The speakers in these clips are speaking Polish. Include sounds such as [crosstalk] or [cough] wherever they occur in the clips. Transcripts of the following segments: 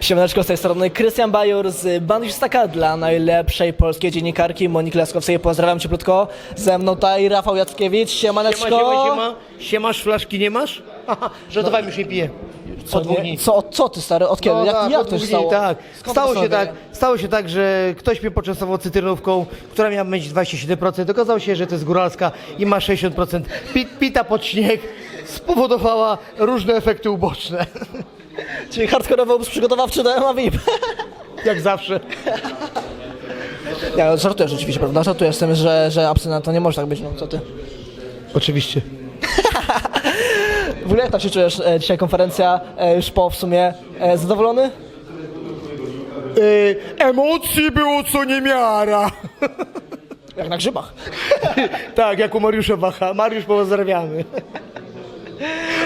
Siemaneczko, z tej strony Krystian Bajor z Bandystaka dla najlepszej polskiej dziennikarki Moniki Laskowskiej. Pozdrawiam cieplutko. Ze mną tutaj Rafał Jackiewicz. Siemaneczko. Siema, siema, siema. Siemasz, flaszki nie masz? Haha, Żartowałem, już nie piję. Co, Od dwóch nie, dni. co, co ty stary, od kiedy? No jak tak, jak od to się dwóch stało? Tak, Skąd stało to się sobie? tak, stało się tak, że ktoś mnie poczęstował cytrynówką, która miała mieć 27%. Okazało się, że to jest góralska i ma 60%. Pi, pita pod śnieg spowodowała różne efekty uboczne. Czyli hardkorowy obóz przygotowawczy do MMA VIP. Jak zawsze. Ja żartuję rzeczywiście, prawda? Żartuję z tym, że, że abstynent to nie może tak być, no co ty? Oczywiście. W ogóle jak tam się czujesz e, dzisiaj konferencja, e, już po w sumie e, zadowolony? Yy, emocji było co niemiara. Jak na grzybach. [laughs] tak, jak u Mariusza Bacha. Mariusz, pozdrawiamy.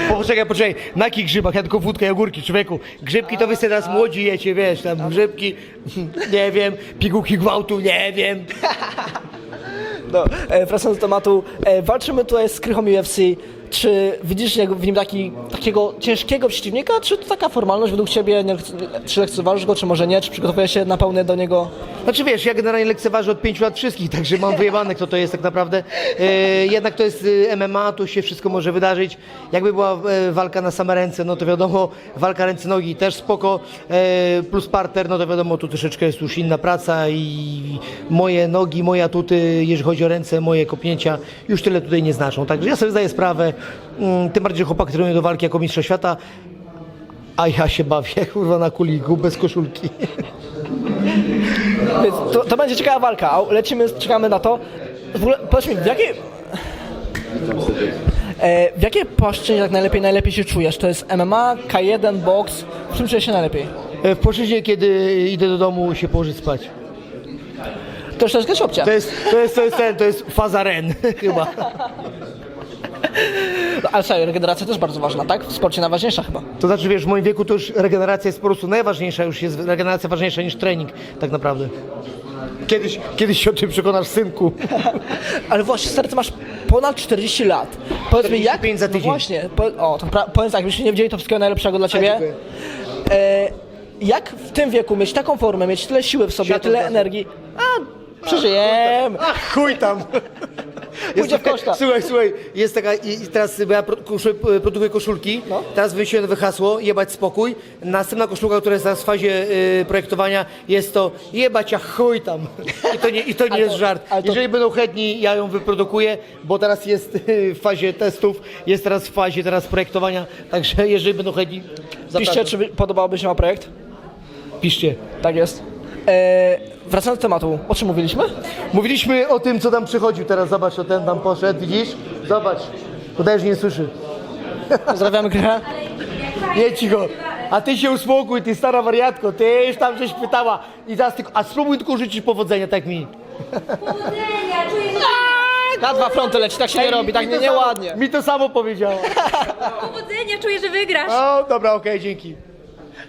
Poczekaj, poczekaj, na jakich grzybach? Ja tylko wódkę i ogórki, człowieku. Grzybki to wy sobie teraz młodzi jecie, wiesz, tam grzybki, [laughs] nie wiem, pigułki gwałtu, nie wiem. [laughs] No, e, wracając do tematu, e, walczymy tutaj z Krychą UFC. Czy widzisz w nim taki, takiego ciężkiego przeciwnika, czy to taka formalność według Ciebie? Nie, czy lekceważysz go, czy może nie? Czy przygotowujesz się na pełne do niego? Znaczy wiesz, ja generalnie lekceważę od pięciu lat wszystkich, także mam wyjebane kto to jest tak naprawdę. E, jednak to jest e, MMA, tu się wszystko może wydarzyć. Jakby była e, walka na same ręce, no to wiadomo, walka ręce-nogi też spoko, e, plus parter, no to wiadomo, tu troszeczkę jest już inna praca i moje nogi, moje atuty, jeżeli chodzi o ręce, moje kopnięcia, już tyle tutaj nie znaczą. Także ja sobie zdaję sprawę, tym bardziej, że chłopak trenuje do walki jako mistrza świata, a ja się bawię, [laughs] kurwa, na kuliku, bez koszulki. [laughs] Więc to, to będzie ciekawa walka, a lecimy, czekamy na to. W ogóle, powiedz mi, w jakiej... E, w jakiej płaszczyźnie tak najlepiej, najlepiej się czujesz? To jest MMA, K1, box? W czym czujesz się najlepiej? E, W płaszczyźnie, kiedy idę do domu się położyć spać. To już troszkę szopcia. To jest, to jest, to jest ten, to jest faza REN [laughs] chyba. No, Ale słuchaj, regeneracja też bardzo ważna, tak? W sporcie najważniejsza chyba. To znaczy, wiesz, w moim wieku to już regeneracja jest po prostu najważniejsza, już jest regeneracja ważniejsza niż trening, tak naprawdę. Kiedyś, kiedyś się o tym przekonasz, synku. [laughs] Ale właśnie, stary, ty masz ponad 40 lat. Powiedz mi, jak... 45 za No tydzień. właśnie, po, o, to pra, powiem tak, byśmy nie widzieli to wszystkiego najlepszego dla ciebie. dziękuję. E, jak w tym wieku mieć taką formę, mieć tyle siły w sobie, Światło tyle energii? A, przeżyjemy. Ach, chuj tam. [laughs] Pójdzie w koszta. Słuchaj, słuchaj, jest taka, i i teraz bo ja pro- koszul, produkuję koszulki, No. teraz wymyśliłem nowe hasło, jebać spokój. Następna koszulka, która jest teraz w fazie y, projektowania, jest to jebać a chuj tam. I to nie, i to nie jest to- żart. ale to- Jeżeli będą chętni, ja ją wyprodukuję, bo teraz jest y, w fazie testów, jest teraz w fazie teraz projektowania, także jeżeli będą chętni, Piszcie, zapraszam. czy by- podobałby się wam projekt? Piszcie. Tak jest. E, wracając do tematu, o czym mówiliśmy? Mówiliśmy o tym, co tam przychodził teraz, zobacz, o ten tam poszedł, widzisz? Zobacz, udajesz, że nie słyszy. Pozdrawiamy Krychę. Nie cicho. A ty się uspokój, ty stara wariatko, ty już tam żeś pytała i teraz tylko, a spróbuj tylko życzyć powodzenia, tak mi. Powodzenia, czuję, że Na dwa fronty leci, tak się nie robi, tak nie, nieładnie. Mi to samo powiedziała. powodzenia, czuję, że wygrasz. O, dobra, okej, dzięki.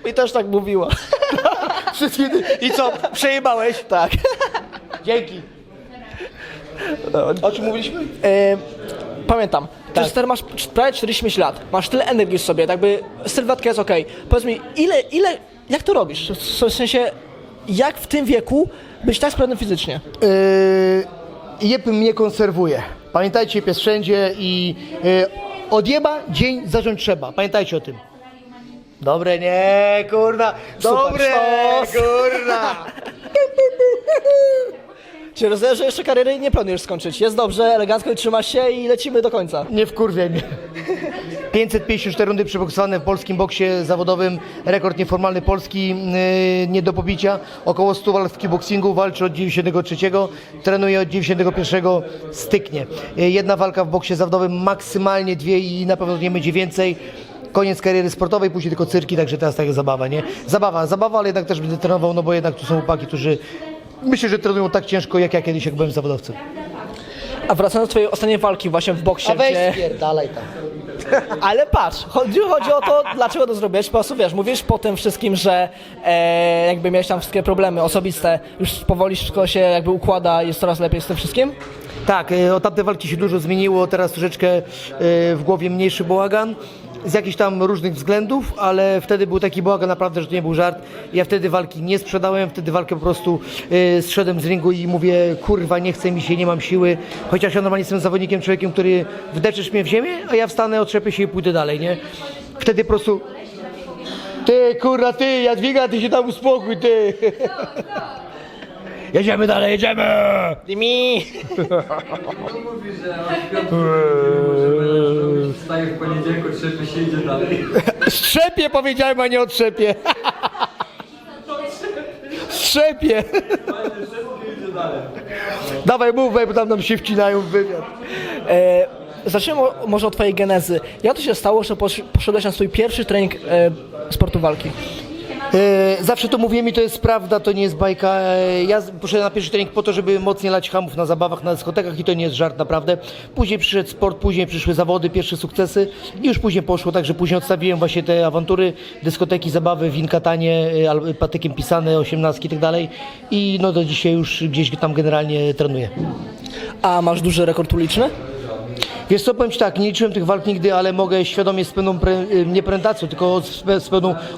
Mi też tak mówiła. Wszystkie, I co, przejebałeś? Tak. Dzięki. O czym mówiliśmy? E, pamiętam, Tak. ty stary masz prawie 45 lat, masz tyle energii w sobie, jakby sylwetka jest okej. Powiedz mi, ile, ile, jak to robisz? W sensie, jak w tym wieku być tak sprawny fizycznie? Yy, jeb mnie konserwuje. Pamiętajcie, pies wszędzie i yy, odjeba dzień zacząć trzeba. Pamiętajcie o tym. Dobre, nie, kurna. Dobre, sztos. kurna. [laughs] Czy rozumiem, że jeszcze kariery nie planujesz skończyć? Jest dobrze, elegancko trzymasz się i lecimy do końca. Nie wkurwiaj mnie. 554 rundy przeboksowane w polskim boksie zawodowym. Rekord nieformalny Polski, yy, nie do pobicia. Około 100 walk w kickboxingu, walczy od 93. Trenuje od 91. Styknie. Yy, jedna walka w boksie zawodowym, maksymalnie dwie i na pewno nie będzie więcej. Koniec kariery sportowej, później tylko cyrki, także teraz taka zabawa, nie? Zabawa, zabawa, ale jednak też będę trenował, no bo jednak tu są chłopaki, którzy myślę, że trenują tak ciężko jak ja kiedyś, jak byłem zawodowcem. A wracając do twojej ostatniej walki właśnie w boksie, A weź gdzie... spierdalaj tam. [laughs] Ale patrz, chodzi, chodzi o to, dlaczego to zrobiłeś. Po prostu wiesz, mówisz po tym wszystkim, że e, jakby miałeś tam wszystkie problemy osobiste, już powoli wszystko się jakby układa, jest coraz lepiej z tym wszystkim. Tak, e, od tamtej walki się dużo zmieniło, teraz troszeczkę e, w głowie mniejszy bałagan, z jakichś tam różnych względów, ale wtedy był taki bałagan naprawdę, że to nie był żart. Ja wtedy walki nie sprzedałem, wtedy walkę po prostu y, zszedłem z ringu i mówię, kurwa, nie chce mi się, nie mam siły. Chociaż ja normalnie jestem zawodnikiem, człowiekiem, który wdepczesz mnie w ziemię, a ja wstanę, otrzepię się i pójdę dalej, nie? Wtedy po prostu ty, kurwa, ty, Jadwiga, ty się tam uspokój, ty. Jedziemy dalej, jedziemy! Dimi! Wstaje w poniedziałek, trzepie się idzie dalej. Strzepie powiedziałem, a nie otrzepie. Strzepie. Dawaj, mów, bo tam nam się wcinają w wywiad. E, zacznijmy o- może od twojej genezy. Jak to się stało, że posz- poszedłeś na swój pierwszy trening e, sportu walki? E, zawsze to mówiłem i to jest prawda, to nie jest bajka. E, ja poszedłem na pierwszy trening po to, żeby mocniej lać hamów na zabawach, na dyskotekach i to nie jest żart naprawdę. Później przyszedł sport, później przyszły zawody, pierwsze sukcesy i już później poszło, także później odstawiłem właśnie te awantury, dyskoteki, zabawy, winkatanie, e, patykiem pisane, osiemnastki i tak dalej i no do dzisiaj już gdzieś tam generalnie trenuję. A masz duży rekord uliczny? Wiesz co, powiem Ci tak, nie liczyłem tych walk nigdy, ale mogę świadomie z pełną, pre, y, nie prezentacją, tylko z, z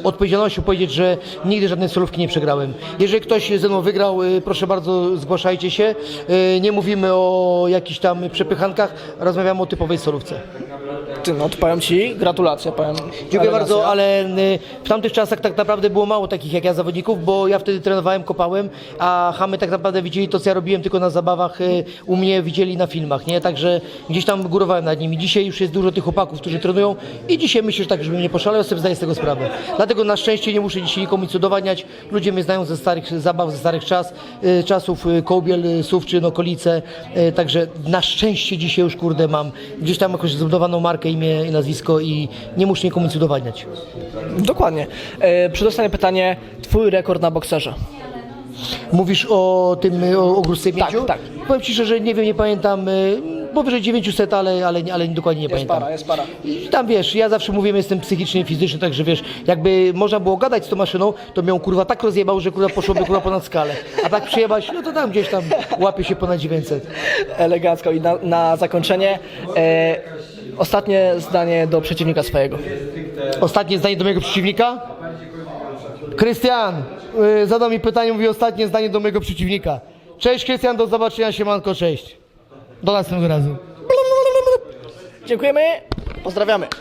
odpowiedzialnością powiedzieć, że nigdy żadnej solówki nie przegrałem. Jeżeli ktoś ze mną wygrał, y, proszę bardzo, zgłaszajcie się. Y, Nie mówimy o jakichś tam przepychankach, rozmawiamy o typowej solówce. Ty, no to powiem ci, gratulacje, powiem. Dziękuję bardzo, ale y, w tamtych czasach tak naprawdę było mało takich jak ja zawodników, bo ja wtedy trenowałem, kopałem, a chamy tak naprawdę widzieli to, co ja robiłem tylko na zabawach, y, u mnie widzieli na filmach, nie? Także gdzieś tam górowałem nad nimi. Dzisiaj już jest dużo tych chłopaków, którzy trenują i dzisiaj myślę, że tak, żebym nie poszalał, ja sobie zdaję z tego sprawę. Dlatego na szczęście nie muszę dzisiaj nikomu nic udowadniać. Ludzie mnie znają ze starych zabaw, ze starych czas, y, czasów, y, Kołbiel, y, Sówczyn, okolice, y, także na szczęście dzisiaj już, kurde, mam gdzieś tam jakąś zbudowaną markę, imię i nazwisko i nie muszę nikomu nic udowadniać. Dokładnie. E, przedostatnie pytanie, twój rekord na bokserze. Mówisz o tym, y, o, o gruzce Tak, mięciu? tak. Powiem Ci szczerze, nie wiem, nie pamiętam, y, powyżej 900, ale, ale, ale dokładnie nie Jest pamiętam. para, jest para. I tam wiesz, ja zawsze mówiłem, jestem psychicznie fizycznie, także wiesz, jakby można było gadać z tą maszyną, to miał kurwa tak rozjebał, że kurwa poszłoby kurwa ponad skalę. A tak przyjebać, no to tam gdzieś tam łapie się ponad 900. Elegancko. I na, na zakończenie, e, ostatnie zdanie do przeciwnika swojego. Ostatnie zdanie do mojego przeciwnika? Krystian, y, zadał mi pytanie, mówi ostatnie zdanie do mojego przeciwnika. Cześć Krystian, do zobaczenia, siemanko, cześć. Do następnego razu. Dziękujemy, pozdrawiamy.